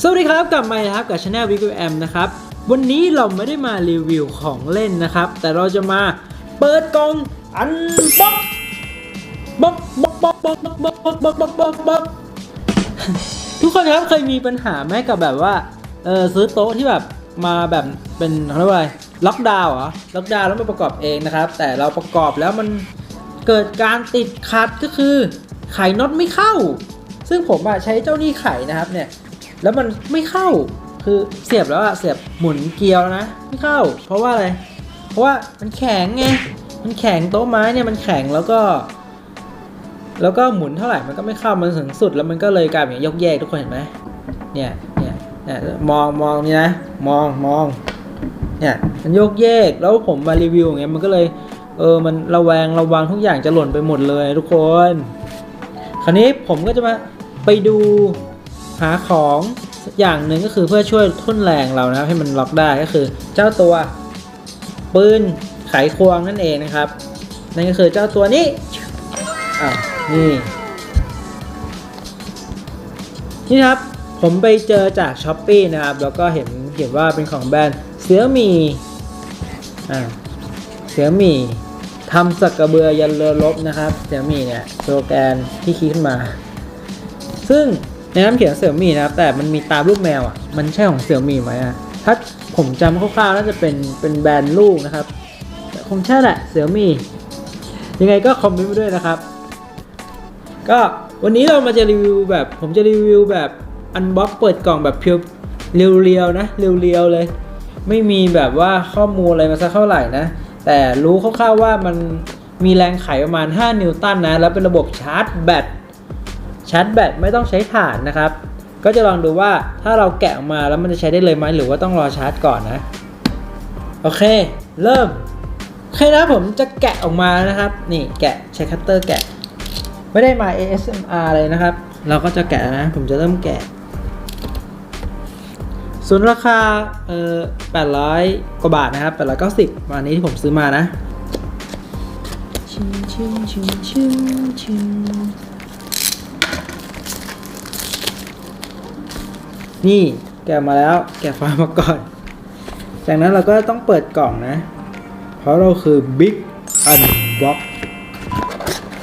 สวัสดีครับกลับมาครับกับช anel วิกแอมนะครับ วันนี้เราไม่ได้มารีวิวของเล่นนะครับ แต่เราจะมาเปิดกล่องอันบ็อกบ็อกบ็อกบ็อกบ็อกบ็อกบ็อกบ็อกบ็อกบ็อกบ็อกทุกคนครับเคยมีปัญหาไหมกับแบบว่าเออซื้อโต๊ะที่แบบมาแบบเป็นเขาเรียกว่าอะไรล็อกดาวน์เหรอล็อกดาวน์แล้วมาประกอบเองนะครับ แต่เราประกอบแล้วมันเกิดการติดขัดก็คือไขน็อตไม่เข้า ซึ่งผมอะใช้เจ้านี่ไขนะครับเนี่ย แล้วมันไม่เข้า คือเสียบแล้วอะเสียบหมุนเกลียวนะ ไม่เข้า เพราะว่าอะไร เพราะว่ามันแข็งไง มันแข็งโต๊ะไม้เนี่ยมันแข็งแล้วก็ แล้วก็หมุนเท่าไหร่มันก็ไม่เข้า มันถึงสุดแล้วมันก็เลยกลายเป็นยกแยกทุกคนเห็นไหมเนี่ย เนี่ยเนี่ยมองมองนี่นะ มองมอง เนี่ยมันยกแยกแล้วผมมารีวิวอย่างเงี้ยมันก็เลยเออ มันระแวงระวังทุกอย่างจะหล่นไปหมดเลยทุกคน คราวนี้ผมก็จะมาไปดู หาของอย่างหนึ่งก็คือเพื่อช่วยทุ่นแรงเรานะครับให้มันล็อกได้ก็คือเจ้าตัวปืนไขควงนั่นเองนะครับ นั่นก็คือเจ้าตัวนี้อะนี่นี่ครับผมไปเจอจากช้อปปีนะครับ แล้วก็เห็นเห็นว่าเป็นของแบรนด์เสือมีอ่าเสือมีทำสักกระเบือยันเรือรบนะครับเสือมีเนี่ยโลแกนที่คิดขึ้นมา ซึ่ง ในน้ำเขียนเสือหมีนะครับแต่มันมีตารูปแมวอะมันใช่ของเสือหมีไหมอะถ้าผมจำคร่าวๆน่าจะเป็นเป็นแบรนด์ลูกนะครับคงใช่แหละเสือหมียังไงก็คอมเมนต์มาด้วยนะครับ ก็วันนี้เรามาจะรีวิวแบบผมจะรีวิวแบบอันบ็อกเปิดกล่องแบบเพียวเรียวๆนะเรียวๆเลย ไม่มีแบบว่าข้อมูลอะไรมาสักเท่าไหร่นะ แต่รู้คร่าวๆว่ามันมีแรงไขประมาณ 5 นิวตันนะ แล้วเป็นระบบชาร์จแบต ชาร์จแบตไม่ต้องใช้ถ่านนะครับ ก็จะลองดูว่าถ้าเราแกะออกมาแล้วมันจะใช้ได้เลยไหมหรือว่าต้องรอชาร์จก่อนนะ โอเค เริ่มโอเคนะผมจะแกะออกมานะครับ นี่แกะใช้คัตเตอร์แกะ ไม่ได้มา ASMR เลยนะครับ เราก็จะแกะนะ ผมจะเริ่มแกะส่วนราคาเอ่อ800 กว่าบาทนะครับ 890วันนี้ที่ผมซื้อมานะชิมชิมชิมชิมชิม นี่แกะมาแล้ว แกะไฟล์มาก่อน จากนั้นเราก็ต้องเปิดกล่องนะ เพราะเราคือ Big Unbox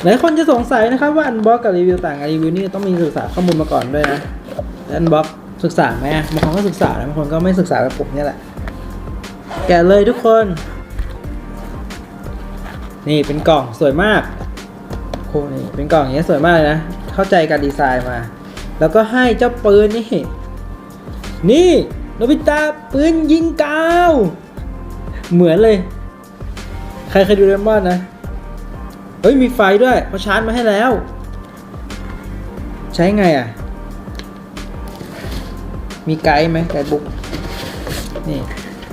หลายคนจะสงสัยนะครับว่า Unbox กับรีวิวต่างกันรีวิวนี่ต้องมีศึกษาข้อมูลมาก่อนด้วยนะแต่ Unbox ศึกษาไหมบางคนก็ศึกษาบางคนก็ไม่ศึกษาแบบผมเนี่ยแหละ แกะเลยทุกคน นี่เป็นกล่องสวยมากโอ้นี่เป็นกล่องอย่างเงี้ยสวยมากเลยนะ เข้าใจการดีไซน์มา แล้วก็ให้เจ้าปืนนี่ นี่โนบิตะปืนยิงกาว เหมือนเลย ใครเคยดูเรมอนนะ เฮ้ย มีไฟด้วยเขาชาร์จมาให้แล้ว ใช้ไงอะ มีไกด์ไหมไกด์บุ๊กนี่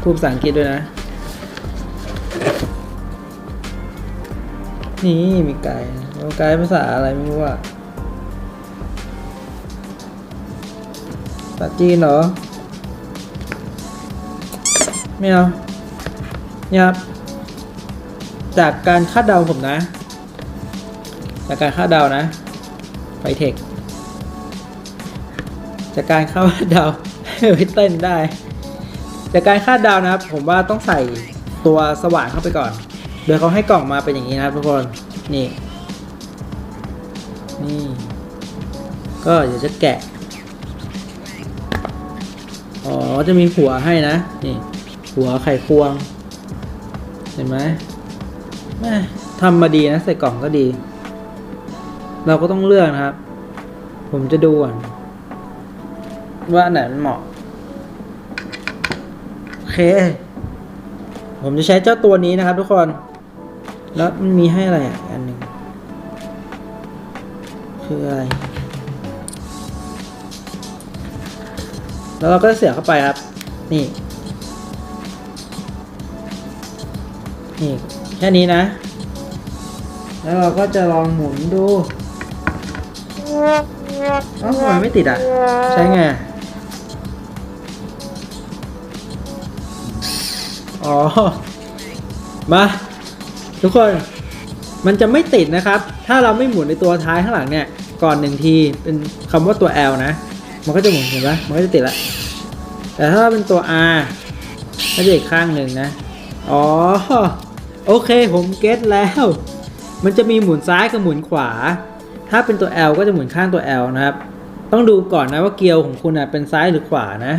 พูดภาษาอังกฤษด้วยนะ นี่มีไกด์ไกด์ภาษาอะไรไม่รู้อะ ภาษาจีนเหรอไม่เอาเนี่ยจากการคาดเดาผมนะ จากการคาดเดานะไฟเทคจากการคาดเดาให้เต้นได้ จากการคาดเดานะครับ ผมว่าต้องใส่ตัวสว่านเข้าไปก่อน โดยเขาให้กล่องมาเป็นอย่างนี้นะครับทุกคนนี่นี่ ก็เดี๋ยวจะแกะ อ๋อ จะมีหัวให้นะ นี่ หัวไข่ควง เห็นไหมแม่ทำมาดีนะ ใส่กล่องก็ดี เราก็ต้องเลือกนะครับ ผมจะดูก่อนว่าอันไหนมันเหมาะ โอเค ผมจะใช้เจ้าตัวนี้นะครับทุกคน แล้วมันมีให้อะไรอะอันหนึ่งคืออะไร แล้วเราก็เสียบเข้าไปครับ นี่ นี่ แค่นี้นะ แล้วเราก็จะลองหมุนดูเอ้าทำไมไม่ติดอะ ใช้ไงอะอ๋อ มา ทุกคน มันจะไม่ติดนะครับ ถ้าเราไม่หมุนในตัวท้ายข้างหลังเนี่ย ก่อนหนึ่งที เป็นคำว่าตัว L นะ มันก็จะหมุนเห็นปะมันก็จะติดละ แต่ถ้าเป็นตัว R ก็จะอีกข้างหนึ่งนะ อ๋อ โอเคผมเก็ตแล้ว มันจะมีหมุนซ้ายกับหมุนขวา ถ้าเป็นตัว L ก็จะหมุนข้างตัว L นะครับ ต้องดูก่อนนะว่าเกียร์ของคุณอะเป็นซ้ายหรือขวานะ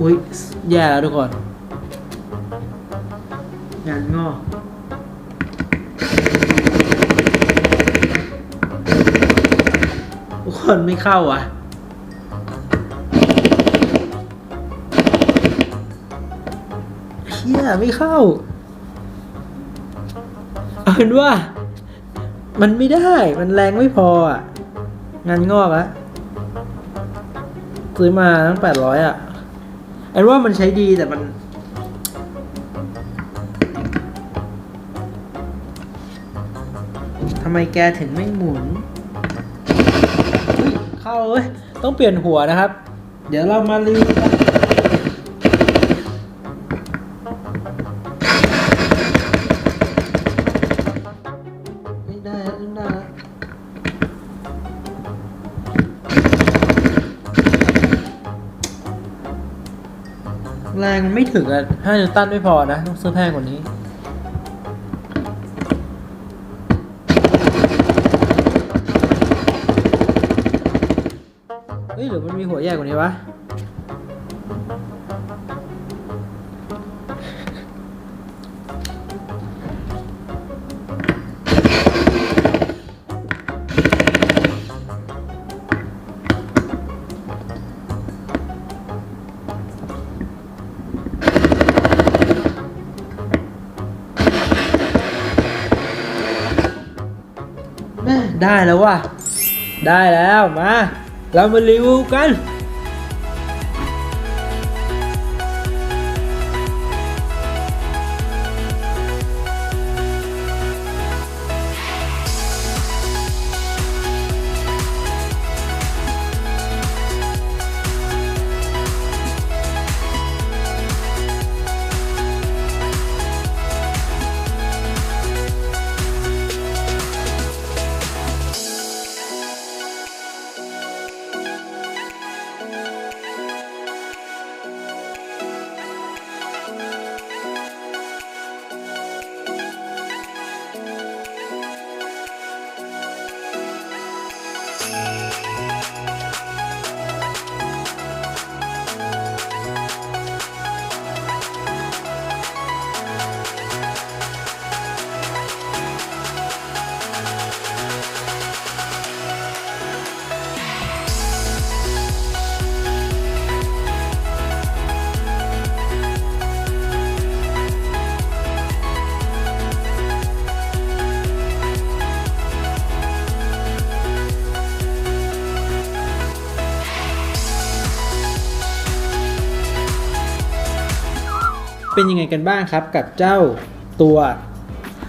อุ้ยแย่แล้วทุกคน ทุกคนไม่เข้าอะ เฮียไม่เข้า เอาเป็นว่า มันไม่ได้ มันแรงไม่พออะ งานงอกอะซื้อมาตั้งแปดร้อยอะอันว่ามันใช้ดีแต่มัน ทำไมแกถึงไม่หมุน เข้าเว้ยต้องเปลี่ยนหัวนะครับ เดี๋ยวเรามารีวิวแรงมันไม่ถึงอะ5นิวตันไม่พอนะ ต้องซื้อแพงกว่านี้ ใหญ่กว่านี้วะแม่ได้แล้วว่ะ ได้แล้วมา เรามารีวิวกัน เป็นยังไงกันบ้างครับกับเจ้าตัว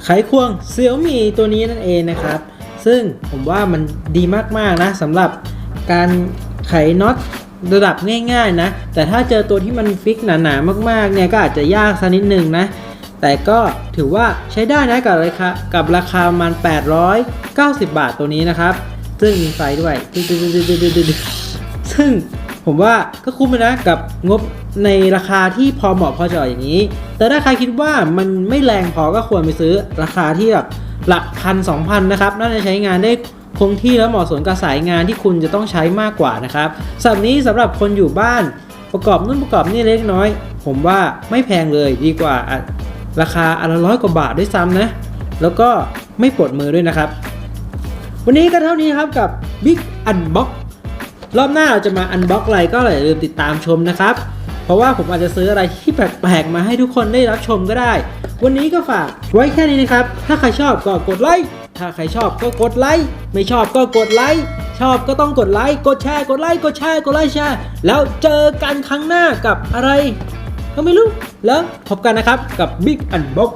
ไขควงเซี่ยมี่ตัวนี้นั่นเองนะครับ ซึ่งผมว่ามันดีมากๆนะสำหรับการไขน็อตระดับง่ายๆนะ แต่ถ้าเจอตัวที่มันฟิกหนาๆมากๆเนี่ยก็อาจจะยากสักนิดนึงนะ แต่ก็ถือว่าใช้ได้นะกับราคากับราคาประมัน 890 บาทตัวนี้นะครับ ซึ่งมีไฟด้วย ซึ่ง ผมว่าก็คุ้มนะกับงบในราคาที่พอเหมาะพอเจาะอย่างนี้ แต่ถ้าใครคิดว่ามันไม่แรงพอก็ควรไปซื้อราคาที่แบบหลักพันสองพันนะครับน่าจะใช้งานได้คงที่และเหมาะสมกับสายงานที่คุณจะต้องใช้มากกว่านะครับสำหรับนี้สำหรับคนอยู่บ้านประกอบนู่นประกอบนี่เล็กน้อย ผมว่าไม่แพงเลยดีกว่าราคาอันละร้อยกว่าบาทด้วยซ้ำนะ แล้วก็ไม่ปวดมือด้วยนะครับ วันนี้ก็เท่านี้ครับกับ Big Unbox รอบหน้าเราจะมาอันบ็อกอะไรก็อย่าลืมติดตามชมนะครับ เพราะว่าผมอาจจะซื้ออะไรที่แปลกๆมาให้ทุกคนได้รับชมก็ได้ วันนี้ก็ฝากไว้แค่นี้นะครับ ถ้าใครชอบก็กดไลค์ถ้าใครชอบก็กดไลค์ไม่ชอบก็กดไลค์ชอบก็ต้องกดไลค์กดแชร์กดไลค์กดแชร์กดไลค์แชร์แล้วเจอกันครั้งหน้ากับอะไร ก็ไม่รู้แล้วพบกันนะครับกับ Big Unbox